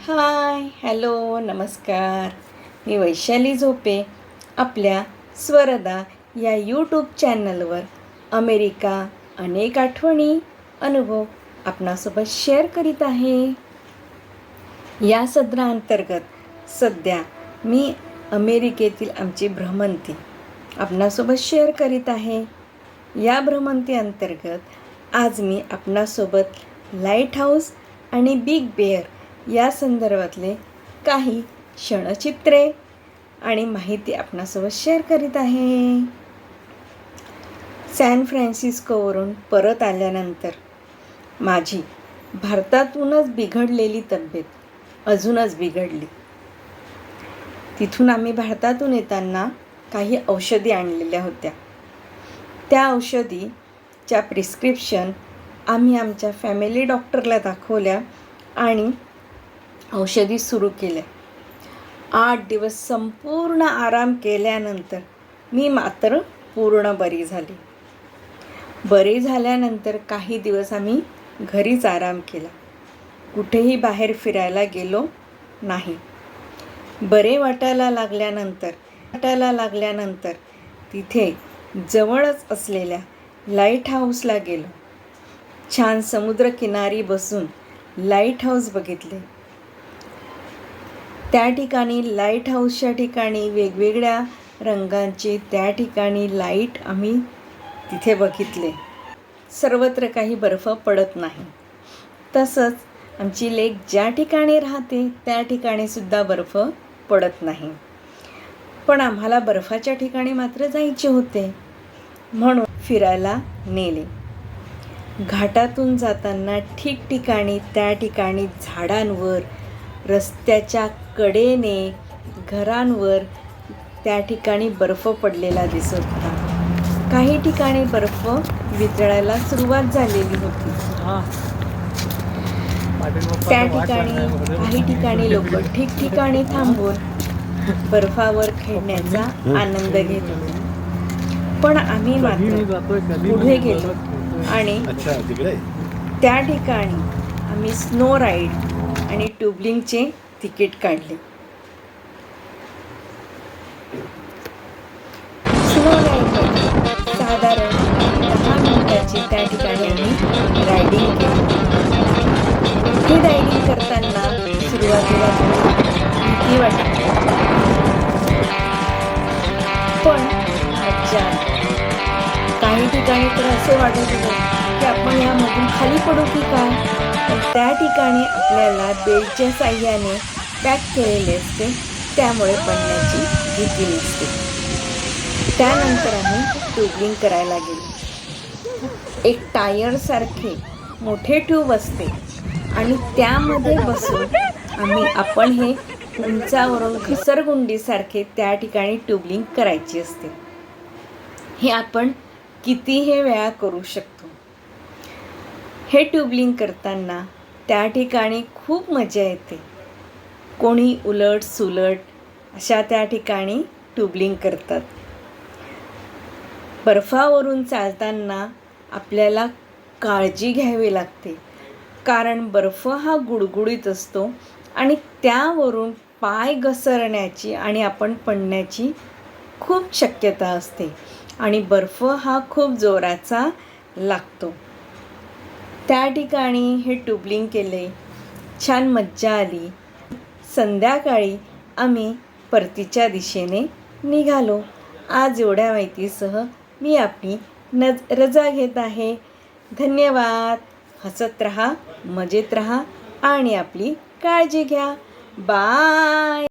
Hi hello नमस्कार. मी वैशाली झोपे आपल्या स्वरदा या यूट्यूब चॅनलवर अमेरिका अनेक आठवणी अनुभव आपणासोबत शेअर करीत आहे. या सदराअंतर्गत सध्या मी अमेरिकेतील आमची भ्रमंती आपणासोबत शेअर करीत आहे. या भ्रमंती अंतर्गत आज मी आपणासोबत लाइट हाऊस आणि बिग बेअर या संदर्भातले काही क्षणचित्रे आणि माहिती आपणासोबत शेअर करीत आहे. सॅन फ्रान्सिस्कोवरून परत आल्यानंतर माझी भारतातूनच बिघडलेली तब्येत अजूनच बिघडली. तिथून आम्ही भारतातून येताना काही औषधी आणलेल्या होत्या. त्या औषधीच्या प्रिस्क्रिप्शन आम्ही आमच्या फॅमिली डॉक्टरला दाखवल्या आणि औषधी सुरू केल्या आठ दिवस संपूर्ण आराम केल्यानंतर मी मात्र पूर्ण बरी झाली. बरी झाल्यानंतर काही दिवस आम्ही घरीच आराम केला. कुठेही बाहेर फिरायला गेलो नाही. बरे वाटायला लागल्यानंतर वाटायला लागल्यानंतर तिथे जवळच असलेल्या लाइट हाऊसला गेलो. छान समुद्रकिनारी बसून लाइट हाऊस बघितले. त्या ठिकाणी लाइट हाऊसच्या ठिकाणी वेगवेगळ्या रंगांचे त्या ठिकाणी लाइट आम्ही तिथे बघितले. सर्वत्र काही बर्फ पडत नाही. तसंच आमची लेक ज्या ठिकाणी राहते त्या ठिकाणीसुद्धा बर्फ पडत नाही. पण आम्हाला बर्फाच्या ठिकाणी मात्र जायचे होते. म्हणून फिरायला नेले. घाटातून जाताना ठिकठिकाणी त्या ठिकाणी झाडांवर रस्त्याच्या कडेने घरांवर त्या ठिकाणी बर्फ पडलेला दिसत होता. काही ठिकाणी बर्फ वितळायला सुरुवात झालेली होती. त्या ठिकाणी काही ठिकाणी लोक ठिकठिकाणी थांबून बर्फावर खेळण्याचा आनंद घेत होते पण आम्ही मात्र पुढे गेलो आणि अच्छा तिकडे? त्या ठिकाणी आम्ही स्नो राईड आणि ट्युबलिंगचे तिकीट काढले. साधारण दहा मिनिटाची त्या ठिकाणी आम्ही रायडिंग केली. ही रायडिंग करताना सुरुवातीला भीती वाटते ठिकाणी तर असे वाटत होते की आपण यामधून खाली पडू की काय? पण त्या ठिकाणी आपल्याला बेल्टच्या साह्याने पॅक केलेले असते त्यामुळे पडण्याची भीती नसते. त्यानंतर आम्ही ट्यूबलिंग करायला गेलो. एक टायरसारखे मोठे ट्यूब असते आणि त्यामध्ये बसून आम्ही आपण हे उंचावरून घसरगुंडीसारखे त्या ठिकाणी ट्यूबलिंग करायची असते. हे आपण किती हे वेळा करू शकतो. हे ट्यूबलिंग करताना त्या ठिकाणी खूप मजा येते. कोणी उलट सुलट अशा त्या ठिकाणी ट्यूबलिंग करतात. बर्फावरून चालताना आपल्याला काळजी घ्यावी लागते. कारण बर्फ हा गुडगुडीत असतो आणि त्यावरून पाय घसरण्याची आणि आपण पडण्याची खूप शक्यता असते. आणि बर्फ हा खूप जोराचा लागतो. त्या ठिकाणी हे ट्यूबलिंग केले. छान मज्जा आली. संध्याकाळी आम्ही परतीच्या दिशेने निघालो. आज एवढ्या माहितीसह मी आपली नज रजा घेत आहे. धन्यवाद. हसत रहा मजेत रहा आणि आपली काळजी घ्या. बाय!